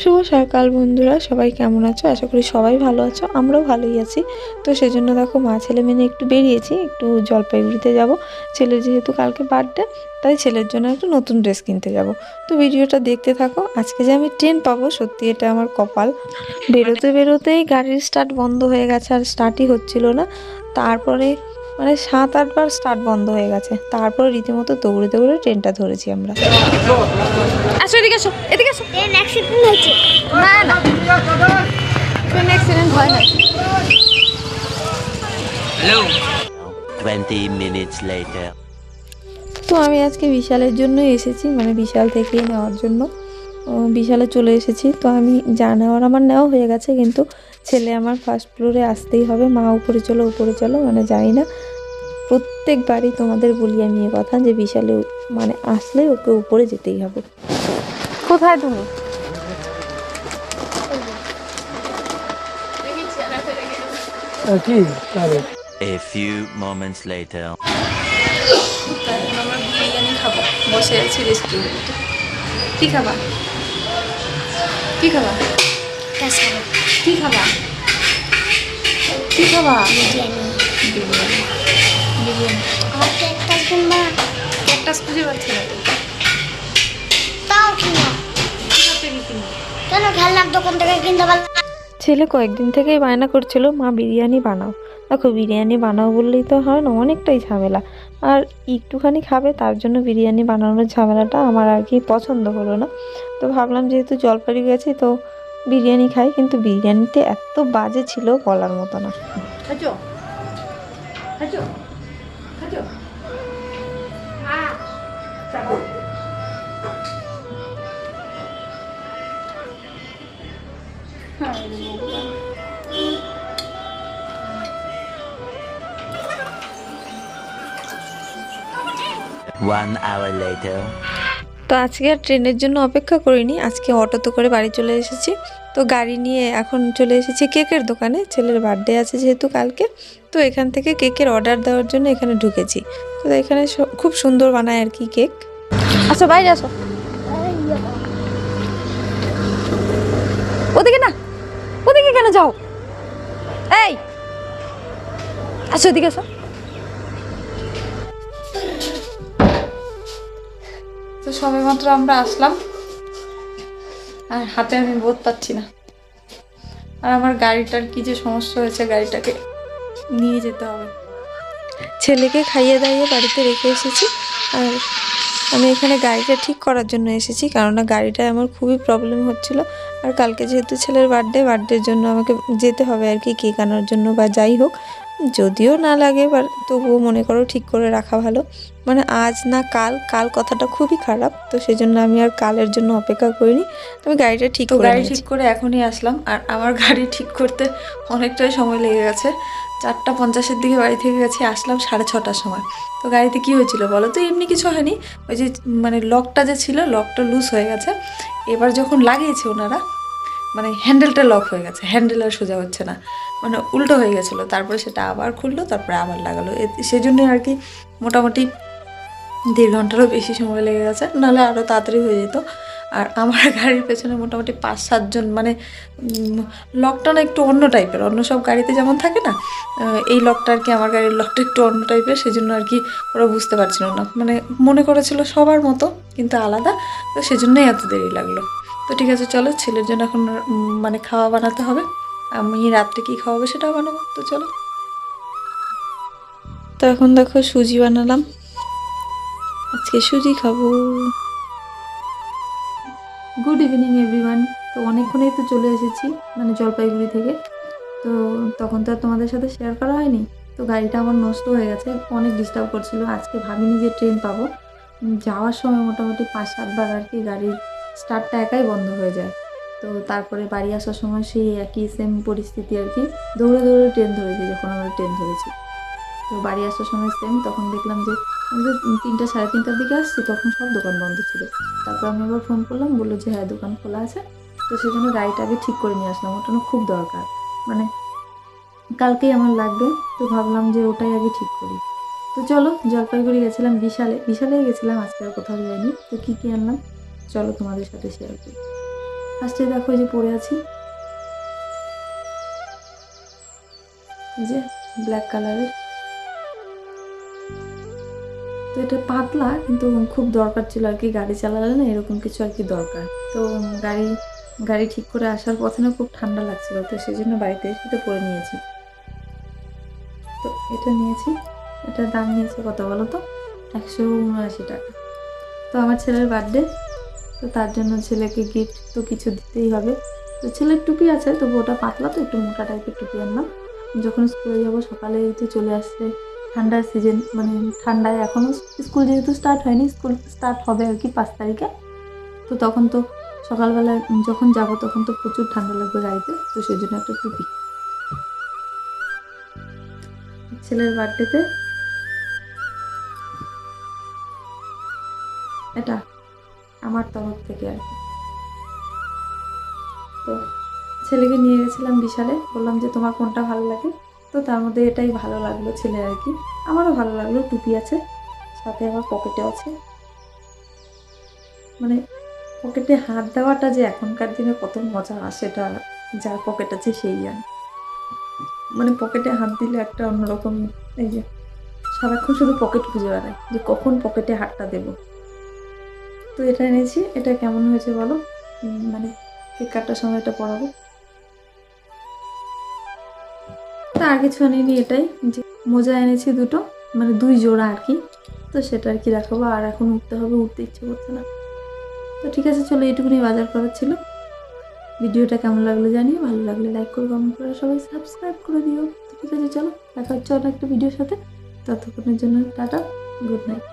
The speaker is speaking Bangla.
শুভ সকাল বন্ধুরা, সবাই কেমন আছো? আশা করি সবাই ভালো আছো, আমরাও ভালোই আছি। তো সেজন্য দেখো, মা ছেলে মেনে একটু বেরিয়েছি, একটু জলপাইগুড়িতে যাব। ছেলের যেহেতু কালকে বার্থডে তাই ছেলের জন্য একটু নতুন ড্রেস কিনতে যাব। তো ভিডিওটা দেখতে থাকো, আজকে যে আমি ট্রেন পাবো, সত্যি এটা আমার কপাল। বেরোতে বেরোতেই গাড়ির স্টার্ট বন্ধ হয়ে গেছে, আর স্টার্টই হচ্ছিল না। তারপরে মানে সাত আটবার স্টার্ট বন্ধ হয়ে গেছে। তারপরে রীতিমতো দৌড়ে দৌড়ে ট্রেনটা ধরেছি আমরা। আসো এদিকে আসো এদিকে আসো। ট্রেন অ্যাক্সিডেন্ট হয়েছে। না না। ট্রেন অ্যাক্সিডেন্ট হয় না 20 minutes later. তো আমি আজকে বিশালের জন্য এসেছি মানে বিশাল থেকে নেওয়ার জন্য। বিশালে চলে এসেছি তো আমি যা নেওয়ার আমার নেওয়া হয়ে গেছে কিন্তু ছেলে আমার ফার্স্ট ফ্লোরে আসতেই হবে। মা উপরে চলো উপরে চলো মানে যাই না। প্রত্যেকবারই তোমাদের বলি আমি এ কথা যে বিশালে মানে আসলে ওকে উপরে যেতেই হবে। কোথায় তুমি? A few moments later. আমরা বিরিয়ানি খাব বসে আছি রেস্টুরেন্টে কি খাবা? কি খাবা? কি খাবা? কি খাবা? বিরিয়ানি বিরিয়ানি। আমার কেকটা কিনবা? একটা খুঁজে পাচ্ছি না। তাও কিনো কোথা থেকে কিনবো? কেন খেলনার দোকান থেকে কিনতে পারলাম ছেলে কয়েকদিন থেকেই বায়না করছিল মা বিরিয়ানি বানাও। দেখো বিরিয়ানি বানাও বললেই তো হয় না অনেকটাই ঝামেলা। আর একটুখানি খাবে তার জন্য বিরিয়ানি বানানোর ঝামেলাটা আমার আর কি পছন্দ হলো না। তো ভাবলাম যেহেতু জলপাইগুড়ি গেছি তো বিরিয়ানি খাই কিন্তু বিরিয়ানিতে এত বাজে ছিল বলার মতো না। তো আজকে আর ট্রেনের জন্য অপেক্ষা করিনি। আজকে অটোতে করে বাড়ি চলে এসেছি। তো গাড়ি নিয়ে এখন চলে এসেছি কেকের দোকানে। ছেলের বার্থডে আছে যেহেতু কালকে। তো এখান থেকে কেকের অর্ডার দেওয়ার জন্য এখানে ঢুকেছি। তো এখানে খুব সুন্দর বানায় আর কি কেক। আসো বাইরে আসো। ওদিকে না ওদিকে কেন যাও? এই আসো ওদিকে আসো। তো সবে মাত্র আমরা আসলাম আর হাতে আমি বোধ পাচ্ছি না। আর আমার গাড়িটার কি যে সমস্যা হয়েছে গাড়িটাকে নিয়ে যেতে হবে। ছেলেকে খাইয়ে দাইয়ে বাড়িতে রেখে এসেছি আর আমি এখানে গাড়িটা ঠিক করার জন্য এসেছি কেননা গাড়িটায় আমার খুবই প্রবলেম হচ্ছিল। আর কালকে যেহেতু ছেলের বার্থডে বার্থডের জন্য আমাকে যেতে হবে আর কি কেক আনার জন্য বা যাই হোক। যদিও না লাগে বা তবুও মনে করো ঠিক করে রাখা ভালো। মানে আজ না কাল কাল কথাটা খুবই খারাপ তো সেই জন্য আমি আর কালের জন্য অপেক্ষা করিনি। আমি গাড়িটা ঠিক করে গাড়ি ঠিক করে এখনই আসলাম আর আমার গাড়ি ঠিক করতে অনেকটাই সময় লেগে গেছে। চারটা পঞ্চাশের দিকে বাড়ি থেকে গেছি, আসলাম সাড়ে ছটার সময়। তো গাড়িতে কি হয়েছিল বলো তো? এমনি কিছু হয়নি। ওই যে মানে লকটা যে ছিল, লকটা লুজ হয়ে গেছে। এবার যখন লাগিয়েছে ওনারা মানে হ্যান্ডেলটা লক হয়ে গেছে। হ্যান্ডেল আর সোজা হচ্ছে না। মানে উল্টো হয়ে গেছিল। তারপরে সেটা আবার খুললো, তারপরে আবার লাগালো। সেজন্য আর কি মোটামুটি দেড় ঘন্টারও বেশি সময় লেগে গেছে। নাহলে আরও তাড়াতাড়ি হয়ে যেত। আর আমার গাড়ির পেছনে মোটামুটি পাঁচ সাতজন মানে লকটা না একটু অন্য টাইপের অন্য সব গাড়িতে যেমন থাকে না এই লকটা আর কি, আমার গাড়ির লকটা একটু অন্য টাইপের সেজন্য আর কি ওরা বুঝতে পারছিল না। মানে মনে করেছিল সবার মতো, কিন্তু আলাদা, তো সেজন্যই এত দেরি লাগল। তো ঠিক আছে, চলো, ছেলের জন্য এখন মানে খাওয়া বানাতে হবে। আমি রাত্রে কী খাওয়াবো সেটাও বানাবো, তো চলো। তো এখন দেখো, সুজি বানালাম। আজকে সুজি খাব। ইভিনিং এভরিওয়ান তো অনেকক্ষণেই তো চলে এসেছি মানে জলপাইগুড়ি থেকে। তো তখন তো আর তোমাদের সাথে শেয়ার করা হয়নি। তো গাড়িটা আমার নষ্ট হয়ে গেছে, অনেক ডিস্টার্ব করছিল। আজকে ভাবিনি যে ট্রেন পাবো। যাওয়ার সময় মোটামুটি পাঁচ, সাতবার আর কি গাড়ির স্টার্টটা একাই বন্ধ হয়ে যায়। তো তারপরে বাড়ি আসার সময় সেই একই সেম পরিস্থিতি আর কি। দৌড়ে দৌড়ে ট্রেন ধরেছি, যখন আমরা ট্রেন ধরেছি। তো বাড়ি আসার সময় সেম তখন দেখলাম যে তিনটা, সাড়ে তিনটার দিকে আসছি, তখন সব দোকান বন্ধ ছিল। তারপর আমি আবার ফোন করলাম, বলল যে হ্যাঁ দোকান খোলা আছে। তো সেজন্য গাড়িটা আগে ঠিক করে নিয়ে আসলাম, ওটা খুব দরকার। মানে কালকেই আমার লাগবে, তো ভাবলাম যে ওটাই আগে ঠিক করি। তো চলো, জলপাইগুড়ি গেছিলাম বিশালে। বিশালেই গেছিলাম, আজকে আর কোথাও যাইনি। তো কী কী আনলাম? চলো তোমাদের সাথে শেয়ার করি। ফার্স্টে দেখো যে পরে আছি। যে ব্ল্যাক কালারের তো এটা পাতলা, কিন্তু খুব দরকার ছিল আর কি গাড়ি চালালে না এরকম কিছু আর কি দরকার। তো গাড়ি গাড়ি ঠিক করে আসার পথে না খুব ঠান্ডা লাগছিল, তো সেই জন্য বাড়িতে এসে এটা পরে নিয়েছি। তো এটা নিয়েছি এটা দাম নিয়েছে কত বলো তো? একশো উনআশি টাকা। তো আমার ছেলের বার্থডে, তো তার জন্য ছেলেকে গিফট তো কিছু দিতেই হবে। তো ছেলের টুপি আছে, তবু ওটা পাতলা তো, একটু মোটা টাইপের টুপি আনলাম। যখন স্কুলে যাব সকালে তো চলে আসছে ঠান্ডার সিজন মানে ঠান্ডায় এখনও স্কুল যেহেতু স্টার্ট হয়নি, স্কুল স্টার্ট হবে আর কি পাঁচ তারিখে। তো তখন তো সকালবেলা যখন যাব তখন তো প্রচুর ঠান্ডা লাগবে গাড়িতে, তো সেই জন্য একটা টুপি। ছেলের বার্থডেতে এটা আমার তরফ থেকে আর কি। তো ছেলেকে নিয়ে গেছিলাম বিশালে, বললাম যে তোমার কোনটা ভালো লাগে? তো তার মধ্যে এটাই ভালো লাগল ছেলে আর কি। আমারও ভালো লাগল, টুপি আছে, সাথে আমার পকেটে আছে। মানে পকেটে হাত দেওয়াটা যে এখনকার দিনে কত মজা, সেটা যার পকেট আছে সেই জানে। মানে পকেটে হাত দিলে একটা অন্যরকম এই যে, সারাক্ষণ শুধু পকেট খুঁজে বেড়ায় যে কখন পকেটে হাতটা দেবো। তো এটা এনেছি, এটা কেমন হয়েছে বলো? মানে কেক কাটার সময় এটা পরাবো আর কিছু আনিনি এটাই। যে মোজা এনেছি দুটো মানে দুই জোড়া আর কি। তো সেটা আর কি রাখাবো আর এখন উঠতে হবে, উঠতে ইচ্ছে করছে না। তো ঠিক আছে, চলো এইটুকুনি বাজার করার ছিল। ভিডিওটা কেমন লাগল জানিও, ভালো লাগলে লাইক করো কমেন্ট করে সবাই সাবস্ক্রাইব করে দিও। ঠিক আছে, চলো, দেখা হচ্ছে অন্য একটা ভিডিওর সাথে। ততক্ষণের জন্য টাটা গুড নাইট